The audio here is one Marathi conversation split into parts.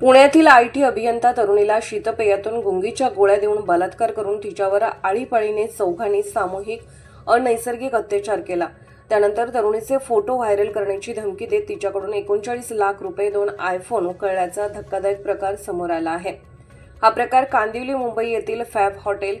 पुण्यातील आय टी अभियंता तरुणीला शीतपेयातून गुंगीच्या गोळ्या देऊन बलात्कार करून तिच्यावर आळीपाळीने चौघांनी सामूहिक अनैसर्गिक अत्याचार केला. त्यानंतर तरुणीचे फोटो व्हायरल करण्याची धमकी देत तिच्याकडून एकोणचाळीस लाख रुपये दोन आयफोन उकळल्याचा धक्कादायक प्रकार समोर आला आहे. हा प्रकार कांदिवली मुंबई येथील फॅब हॉटेल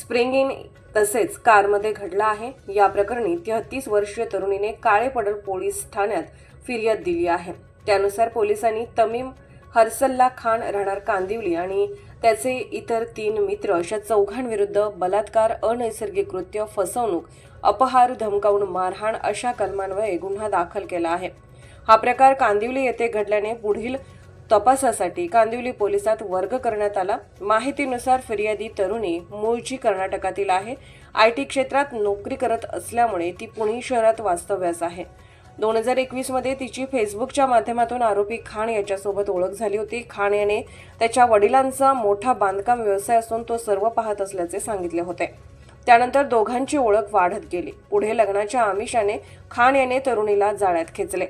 स्प्रिंग इन तसेच कारमध्ये घडला आहे. या प्रकरणी तेहतीस वर्षीय तरुणीने काळेपडर पोलीस ठाण्यात फिर्याद दिली आहे. त्यानुसार पोलिसांनी तमीम हर्सल्ला खान राहणार कांदिवली आणि त्याचे इतर तीन मित्र अशा चौघांविरुद्ध बलात्कार अनैसर्गिक कृत्य फसवणूक अपहार धमकावून मारहाण अशा कलमांवर गुन्हा दाखल केला आहे. हा प्रकार कांदिवली येथे घडल्याने पुढील तपासासाठी कांदिवली पोलिसात वर्ग करण्यात आला. माहितीनुसार फिर्यादी तरुणी मूळची कर्नाटकातील आहे. आय टी क्षेत्रात नोकरी करत असल्यामुळे ती पुणे शहरात वास्तव्यास आहे. दोन हजार एकवीसमध्ये तिची फेसबुकच्या माध्यमातून आरोपी खान याच्यासोबत ओळख झाली होती. खान याने त्याच्या वडिलांचा मोठा बांधकाम व्यवसाय असून तो सर्व पाहत असल्याचे सांगितले होते. त्यानंतर दोघांची ओळख वाढत गेली. पुढे लग्नाच्या आमिषाने खान याने तरुणीला जाळ्यात खेचले.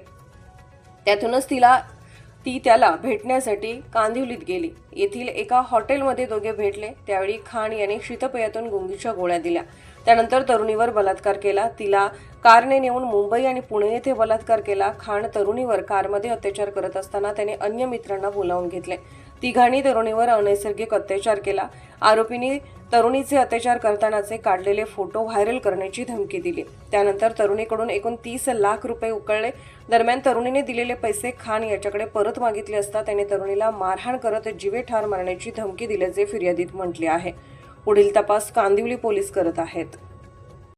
त्यातूनच तिला ती त्याला भेटण्यासाठी कांदिवलीत गेली. येथील एका हॉटेलमध्ये दोघे भेटले. त्यावेळी खान याने शीतपेयातून गुंगीच्या गोळ्या दिल्या. त्यानंतर तरुणीवर बलात्कार केला. तिला कारने नेऊन मुंबई आणि पुणे येथे बलात्कार केला. खान तरुणीवर कारमध्ये अत्याचार करत असताना त्याने अन्य मित्रांना बोलावून घेतले. तिघांनी तरुणीवर अनैसर्गिक अत्याचार केला. आरोपींनी तरुणीचे अत्याचार करतानाचे काढलेले फोटो व्हायरल करण्याची धमकी दिली. त्यानंतर तरुणीकडून एकूण तीस लाख रुपये उकळले. दरम्यान तरुणीने दिलेले पैसे खान याच्याकडे परत मागितले असता त्याने तरुणीला मारहाण करत जीवे ठार मारण्याची धमकी दिल्याचे फिर्यादीत म्हटले आहे. पुढील तपास कांदिवली पोलीस करत आहेत.